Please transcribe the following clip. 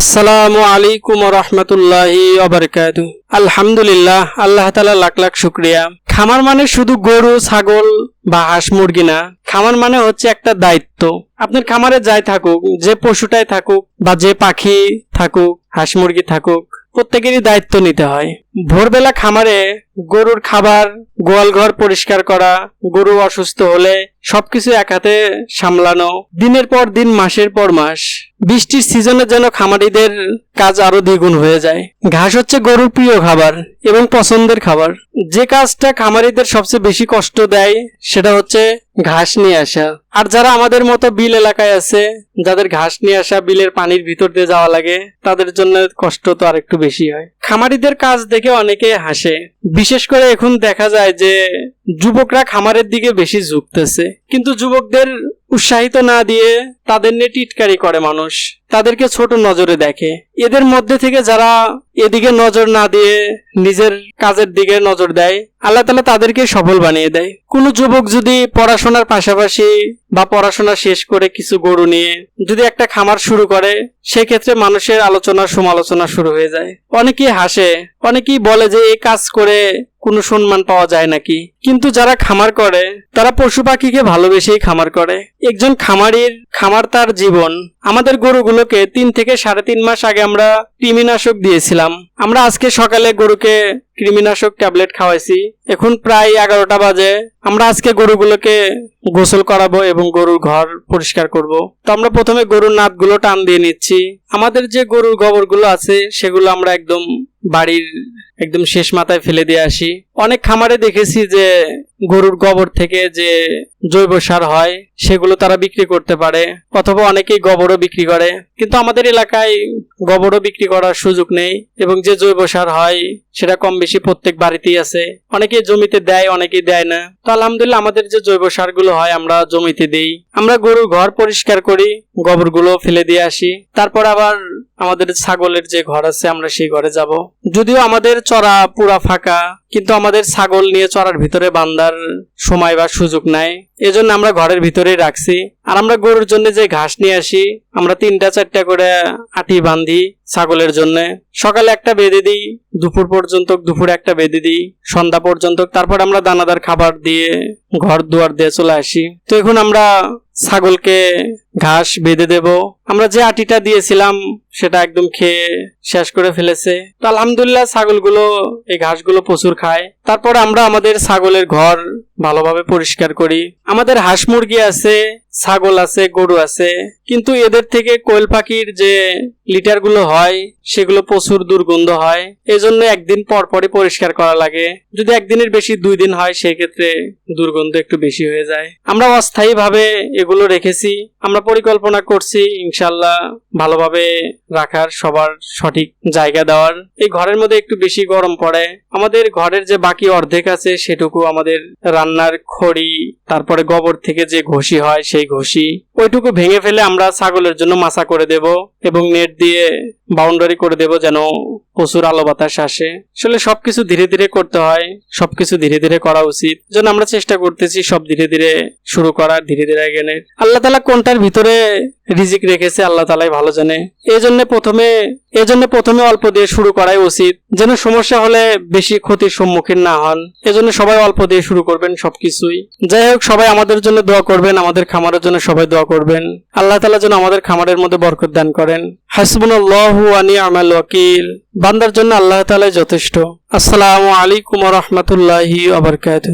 আসসালামু আলাইকুম রহমতুল্লাহি অবরকাতু আলহামদুলিল্লাহ, আল্লাহ তালা লাখ লাখ শুক্রিয়া। খামার মানে শুধু গরু, ছাগল বা হাঁস, মুরগি না, খামার মানে হচ্ছে একটা দায়িত্ব। আপনার খামারে যাই থাকুক, যে পশুটাই থাকুক বা যে পাখি থাকুক, হাঁস, মুরগি থাকুক, প্রত্যেকেরই দায়িত্ব নিতে হয়। ভোরবেলা খামারে গরুর খাবার গোয়াল ঘর পরিষ্কার করা, গরু অসুস্থ হলে সবকিছু এক হাতে সামলানো, দিনের পর দিন, মাসের পর মাস। বৃষ্টির সিজনে যেন খামারিদের কাজ আরও দ্বিগুণ হয়ে যায়। ঘাস হচ্ছে গরুর প্রিয় খাবার এবং পছন্দের খাবার। যে কাজটা খামারিদের সবচেয়ে বেশি কষ্ট দেয়, সেটা হচ্ছে ঘাস নিয়ে আসা। আর যারা আমাদের মতো বিল এলাকায় আছে, যাদের ঘাস নিয়ে আসা, বিলের পানির ভিতর দিয়ে যাওয়া লাগে, তাদের জন্য কষ্ট তো আর একটু বেশি হয়। খামারিদের কাজ দেখে অনেকে হাসে। বিশেষ করে এখন দেখা যায় যে, যুবকরা খামারের দিকে বেশি ঝুঁকতেছে। কিন্তু যুবকদের উৎসাহিত না দিয়ে তাদের নিয়ে টিটকারি করে মানুষ। তাদেরকে ছোট নজরে দেখে। এদের মধ্যে থেকে যারা এদিকে নজর না দিয়ে নিজের কাজের দিকে নজর দেয়, আল্লাহ তালা তাদেরকে সফল বানিয়ে দেয়। কোনো যুবক যদি পড়াশোনার পাশাপাশি বা পড়াশোনা শেষ করে কিছু গরু নিয়ে যদি একটা খামার শুরু করে, সেক্ষেত্রে মানুষের আলোচনা সমালোচনা শুরু হয়ে যায়। অনেকেই হাসে, অনেকেই বলে যে এই কাজ করে কোনো সম্মান পাওয়া যায় নাকি? কিন্তু যারা খামার করে, তারা পশু পাখিকে ভালোবেসেই খামার করে। একজন খামারির, খামার তার জীবন। আমাদের গরুগুলোকে তিন থেকে সাড়ে তিন মাস আগে আমরা কৃমিনাশক দিয়েছিলাম। আমরা আজকে সকালে গরুকে কৃমিনাশক ট্যাবলেট খাওয়াইছি। এখন প্রায় এগারোটা বাজে। আমরা আজকে গরুগুলোকে গোসল করাবো এবং গরুর ঘর পরিষ্কার করব। তো আমরা প্রথমে গরুর নাতগুলো টান দিয়ে নিচ্ছি। আমাদের যে গরুর গোবরগুলো আছে, সেগুলো আমরা একদম বাড়ির একদম শেষ মাথায় ফেলে দিয়ে আসি। অনেক খামারে দেখেছি যে গরুর গোবর থেকে যে জৈব সার হয়, সেগুলো তারা বিক্রি করতে পারে, অথবা অনেকেই গোবরও বিক্রি করে। কিন্তু আমাদের এলাকায় গোবরও বিক্রি করার সুযোগ নেই, এবং যে জৈব সার হয়, সেটা কম বেশি প্রত্যেক বাড়িতেই আছে। অনেকে জমিতে দেয়, অনেকেই দেয় না। তো আলহামদুলিল্লাহ আমাদের যে জৈব সারগুলো হয়, আমরা জমিতে দিই। আমরা গরুর ঘর পরিষ্কার করি, গোবরগুলো ফেলে দিয়ে আসি। তারপর আবার আমাদের ছাগলের যে ঘর আছে, আমরা সেই ঘরে যাব। যদিও আমাদের চড়া পুরা ফাঁকা, কিন্তু আমাদের ছাগল নিয়ে চড়ার ভিতরে বান্দার সময় বা সুযোগ নাই। এজন্য আমরা ঘরের ভিতরেই রাখছি। আর আমরা গরুর জন্য যে ঘাস নিয়ে আসি, আমরা তিনটা, চারটা করে আটি বান্ধি ছাগলের জন্য। সকালে একটা বেঁধে দিই, দুপুর পর্যন্ত দুপুরে একটা বেঁধে দিই, সন্ধ্যা পর্যন্ত। তারপর আমরা দানাদার খাবার দিয়ে ঘর দুয়ার দিয়ে চলে আসি। তো এখন আমরা ছাগলকে ঘাস বেঁধে দেব। আমরা যে আটিটা দিয়েছিলাম, সেটা একদম খেয়ে শেষ করে ফেলেছে। তো আলহামদুলিল্লাহ ছাগলগুলো, এই ঘাসগুলো প্রচুর খায়। তারপর আমরা আমাদের ছাগলের ঘর ভালোভাবে পরিষ্কার করি। আমাদের হাঁস মুরগি আছে ছাগল আছে, গরু আছে, কিন্তু এদের থেকে কোয়েল পাখির যে লিটারগুলো হয়, সেগুলো প্রচুর দুর্গন্ধ হয়। এজন্য একদিন পর পরই পরিষ্কার করা লাগে। যদি একদিনের বেশি দুই দিন হয় সেই ক্ষেত্রে দুর্গন্ধ একটু বেশি হয়ে যায়। আমরা অস্থায়ী ভাবে এগুলো রেখেছি। আমরা পরিকল্পনা করছি, ইনশাল্লাহ ভালোভাবে রাখার, সবার সঠিক জায়গা দেওয়ার। এই ঘরের মধ্যে একটু বেশি গরম পড়ে। আমাদের ঘরের যে বাকি অর্ধেক আছে, সেটুকু আমাদের রান্নার খড়ি তারপরে গোবর থেকে যে ঘষি হয়, সেই ঘষি, ওইটুকু ভেঙে ফেলে আমরা ছাগলের জন্য মাছা করে দেব এবং নেট দিয়ে বাউন্ডারি করে দেব যেন প্রচুর আলো বাতাস আসে। আসলে সবকিছু ধীরে ধীরে করতে হয়, সবকিছু ধীরে ধীরে করা উচিত। যেন আমরা চেষ্টা করতেছি সব ধীরে ধীরে শুরু করার, ধীরে ধীরে এগেনে আল্লাহ তালা কোনটার ভিতরে রিজিক রেখেছে আল্লাহ তালাই ভালো জানে। এই জন্য প্রথমে এই জন্য প্রথমে অল্প দিয়ে শুরু করাই উচিত। যেন সমস্যা হলে বেশি ক্ষতির সম্মুখীন না হন। এজন্য সবাই অল্প দিয়ে শুরু করবেন সবকিছুই। যাই হোক, সবাই আমাদের জন্য দোয়া করবেন, আমাদের খামারের জন্য সবাই দোয়া করবেন। আল্লাহ তালা যেন আমাদের খামারের মধ্যে বরকত দান করেন। হাসবুল্লাহু আনি আমাল ওয়াকিল। বান্দার জন্য আল্লাহ তালাই যথেষ্ট। আসসালামু আলাইকুম রহমতুল্লাহি আবরকাত